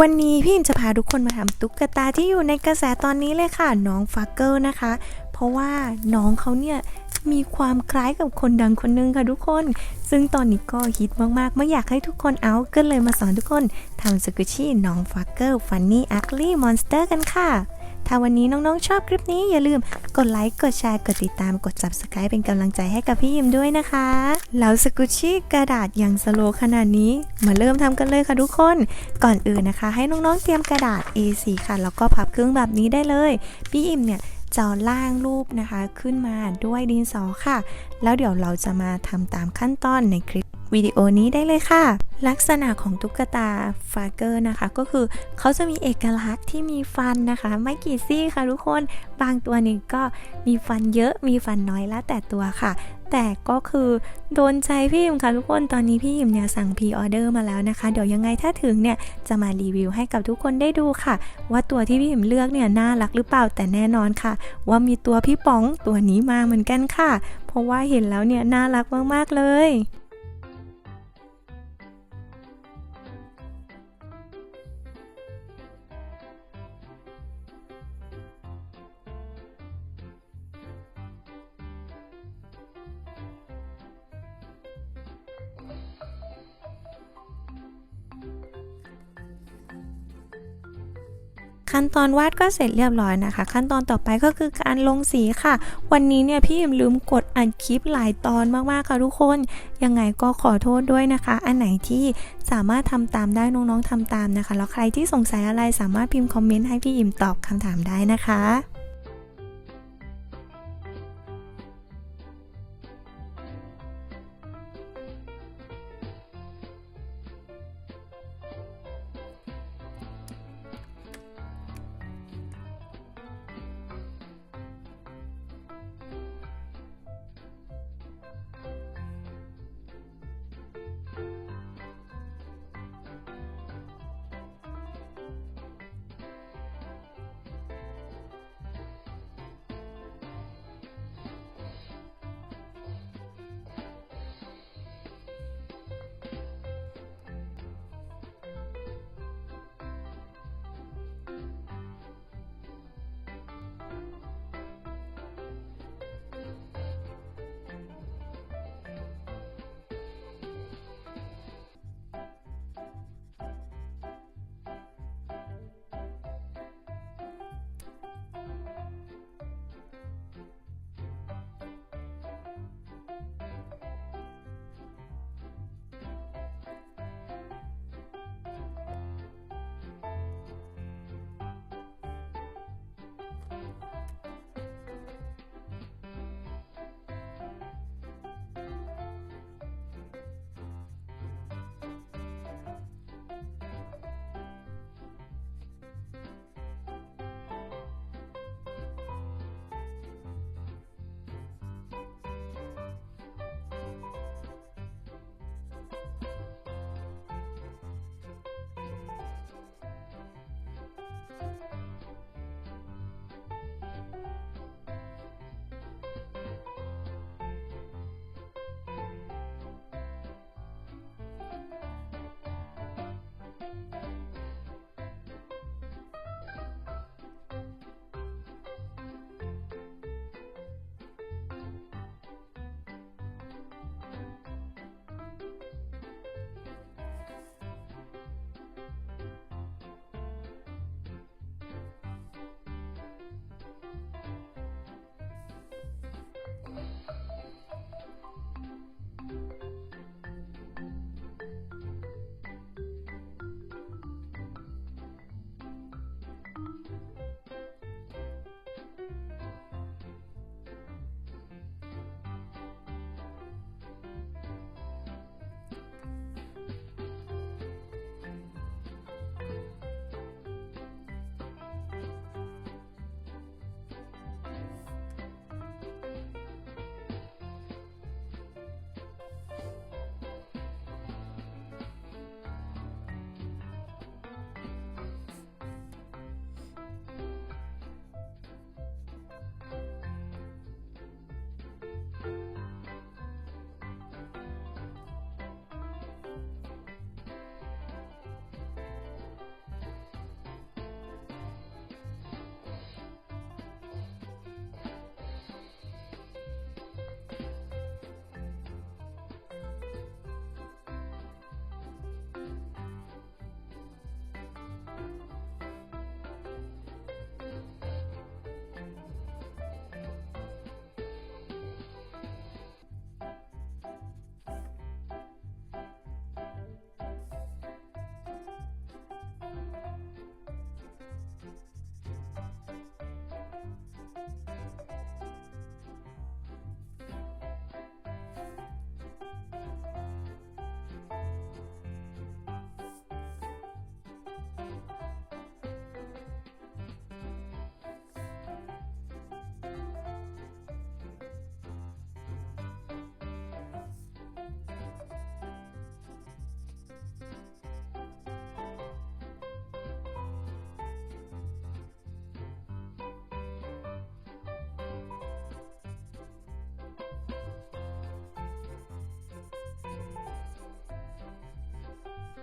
วันนี้พี่อิมจะพาทุกคนมาทำตุ๊กตาที่อยู่ในกระแสตอนนี้เลยค่ะ น้องฟักเกิลนะคะ เพราะว่าน้องเขาเนี่ยมีความคล้ายกับคนดังคนหนึงค่ะทุกคน ซึ่งตอนนี้ก็ฮิตมากๆ ไม่อยากให้ทุกคนเอาก็เลยมาสอนทุกคนทำสกุชี่น้องฟักเกิลฟันนี่อัคลี่มอนสเตอร์กันค่ะ ถ้าวันนี้น้องๆชอบคลิปนี้อย่าลืมกดไลค์ กดแชร์ กดติดตาม กด subscribe เป็นกำลังใจให้กับพี่ยิมด้วยนะคะ แล้วสกุชชี่กระดาษอย่างสโลขนาดนี้ มาเริ่มทำกันเลยค่ะทุกคน ก่อนอื่นนะคะ ให้น้องๆเตรียมกระดาษ A4 ค่ะ แล้วก็พับครึ่งแบบนี้ได้เลย พี่อิมเนี่ยจะล่างรูปนะคะขึ้นมาด้วยดินสอค่ะ แล้วเดี๋ยวเราจะมาทำตามขั้นตอนในคลิป วิดีโอนี้ได้เลยค่ะ ลักษณะของตุ๊กตาฟาเกอร์นะคะ ก็คือเขาจะมีเอกลักษณ์ที่มีฟันนะคะ ไม่กี่ซี่ค่ะทุกคนบางตัวนี่ก็มีฟันเยอะมีฟันน้อยแล้วแต่ตัวค่ะ แต่ก็คือโดนใจพี่ยิมค่ะทุกคนตอนนี้พี่ยิมเนี่ยสั่งพรีออเดอร์มาแล้วนะคะ เดี๋ยวยังไงถ้าถึงเนี่ยจะมารีวิวให้กับทุกคนได้ดูค่ะ ว่าตัวที่พี่ยิมเลือกเนี่ยน่ารักหรือเปล่าแต่แน่นอนค่ะ ว่ามีตัวพี่ป๋องตัวนี้มาเหมือนกันค่ะ เพราะว่าเห็นแล้วเนี่ยน่ารักมากๆเลย ขั้นตอนวาดก็เสร็จเรียบร้อยนะคะ ขั้นตอนต่อไปก็คือการลงสีค่ะ วันนี้เนี่ยพี่ยิมลืมกดอัดคลิปหลายตอนมากๆค่ะทุกคน ยังไงก็ขอโทษด้วยนะคะ อันไหนที่สามารถทำตามได้น้องๆทำตามนะคะ แล้วใครที่สงสัยอะไรสามารถพิมพ์คอมเมนต์ให้พี่ยิมตอบคำถามได้นะคะ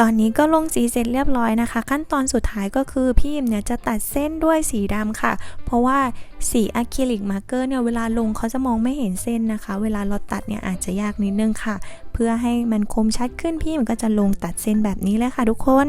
ตอนนี้ก็ลงสีเสร็จเรียบร้อยนะคะ ขั้นตอนสุดท้ายก็คือพี่อิมเนี่ยจะตัดเส้นด้วยสีดำค่ะ เพราะว่าสีอะคริลิกมาร์เกอร์เนี่ยเวลาลงเขาจะมองไม่เห็นเส้นนะคะ เวลาเราตัดเนี่ยอาจจะยากนิดนึงค่ะ เพื่อให้มันคมชัดขึ้นพี่มันก็จะลงตัดเส้นแบบนี้เลยค่ะทุกคน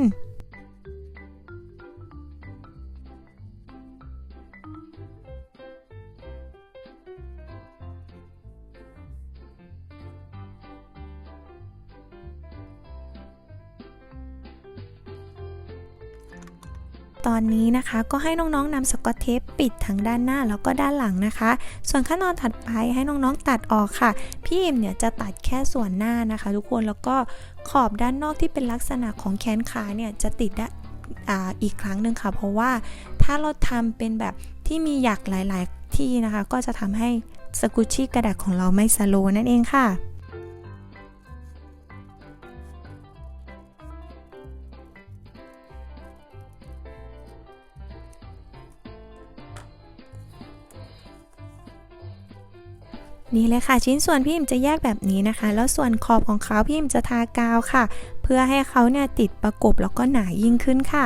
ตอนนี้นะคะ ก็ให้น้องๆนำสกอตเทปปิดทั้งด้านหน้าแล้วก็ด้านหลังนะคะ ส่วนขั้นตอนถัดไปให้น้องๆตัดออกค่ะ พี่อิมเนี่ยจะตัดแค่ส่วนหน้านะคะ ทุกคนแล้วก็ขอบด้านนอกที่เป็นลักษณะของแขนขาเนี่ยจะติดได้อ,อีกครั้งหนึ่งค่ะ เพราะว่าถ้าเราทำเป็นแบบที่มีหยักหลาย ๆ ที่นะคะ ก็จะทำให้สกุชชี่กระดาษของเราไม่สโลนั่นเองค่ะ นี่เลยค่ะชิ้นส่วนพี่อิมจะแยกแบบนี้นะคะ แล้วส่วนขอบของเขาพี่อิมจะทากาวค่ะ เพื่อให้เขาเนี่ยติดประกบแล้วก็หนายิ่งขึ้นค่ะ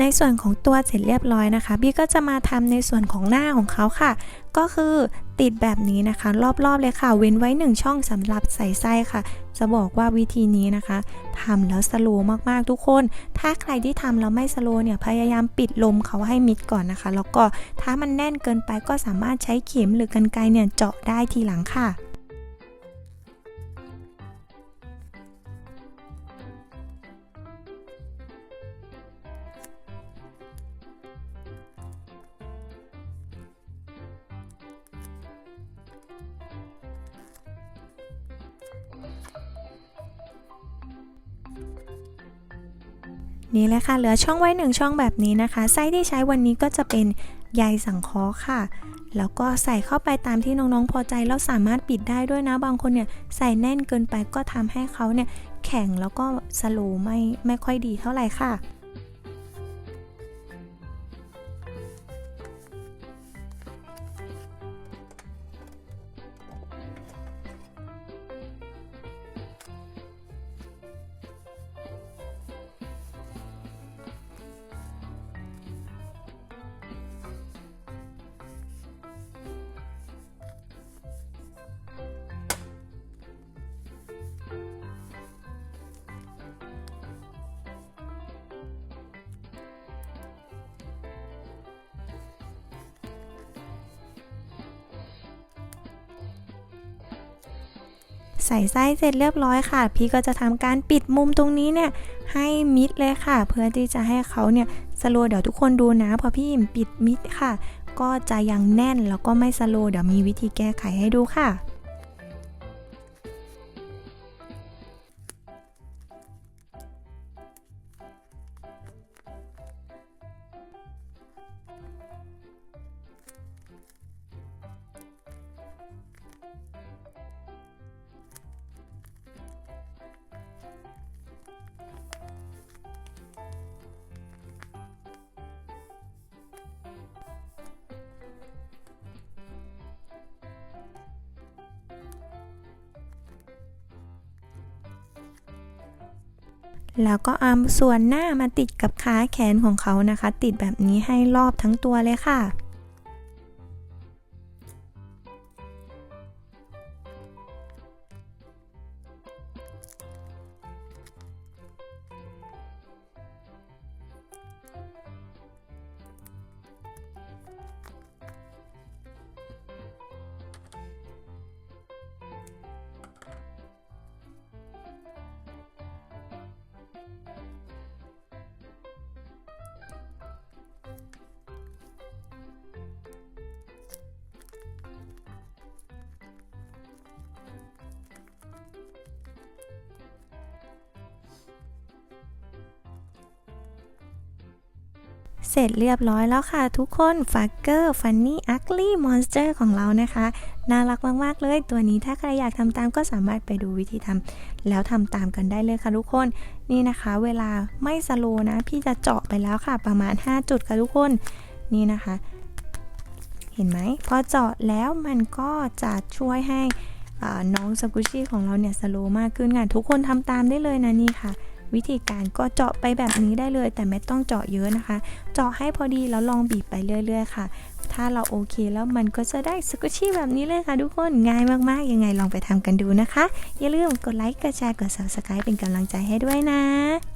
ในส่วนของตัวเสร็จเรียบร้อยนะคะบี้ก็จะมาทำในส่วนของหน้าของเขาค่ะ ก็คือติดแบบนี้นะคะ รอบๆเลยค่ะ เว้นไว้ 1 ช่องสำหรับใส่ไส้ค่ะ จะบอกว่าวิธีนี้นะคะทำแล้วสโลว์มากๆทุกคน ถ้าใครที่ทำแล้วไม่สโลว์เนี่ยพยายามปิดลมเขาให้มิดก่อนนะคะ แล้วก็ถ้ามันแน่นเกินไปก็สามารถใช้เข็มหรือกรรไกรเนี่ยเจาะได้ทีหลังค่ะ นี่เลยค่ะ เหลือช่องไว้หนึ่งช่องแบบนี้นะคะไส้ที่ใช้วันนี้ก็จะเป็นใยสังเคราะห์ค่ะ แล้วก็ใส่เข้าไปตามที่น้องๆพอใจ แล้วสามารถปิดได้ด้วยนะ บางคนเนี่ยใส่แน่นเกินไปก็ทำให้เขาเนี่ยแข็งแล้วก็สโลไม่ไม่ค่อยดีเท่าไหร่ค่ะ ใส่ไส้เสร็จเรียบร้อยค่ะ พี่ก็จะทำการปิดมุมตรงนี้เนี่ยให้มิดเลยค่ะ เพื่อที่จะให้เขาเนี่ยสโลว์เดี๋ยวทุกคนดูนะพอพี่อิ่มปิดมิดค่ะ ก็จะยังแน่นแล้วก็ไม่สโลว์เดี๋ยวมีวิธีแก้ไขให้ดูค่ะ แล้วก็เอาส่วนหน้ามาติดกับขาแขนของเขานะคะ ติดแบบนี้ให้รอบทั้งตัวเลยค่ะ เสร็จเรียบร้อยแล้วค่ะทุกคนฟักเกอร์ฟันนี่อักลี่มอนสเตอร์ของเรานะคะ น่ารักมากๆเลย ตัวนี้ถ้าใครอยากทำตามก็สามารถไปดูวิธีทำแล้วทำตามกันได้เลยค่ะทุกคนนี่นะคะ เวลาไม่สโลนะ พี่จะเจาะไปแล้วค่ะ ประมาณ 5 จุดค่ะทุกคนนี่นะคะ เห็นไหมพอเจาะแล้วมันก็จะช่วยให้น้องสกุชี่ของเราเนี่ยสโลมากขึ้นค่ะทุกคนทำตามได้เลยนะนี่ค่ะ วิธีการก็เจาะไปแบบนี้ได้เลย แต่ไม่ต้องเจาะเยอะนะคะ เจาะให้พอดีแล้วลองบีบไปเรื่อย ๆ ค่ะ ถ้าเราโอเคแล้วมันก็จะได้สกุชี่แบบนี้เลยค่ะทุกคนง่ายมากๆ ยังไงลองไปทำกันดูนะคะ อย่าลืมกดไลค์กดแชร์กด subscribe เป็นกำลังใจให้ด้วยนะ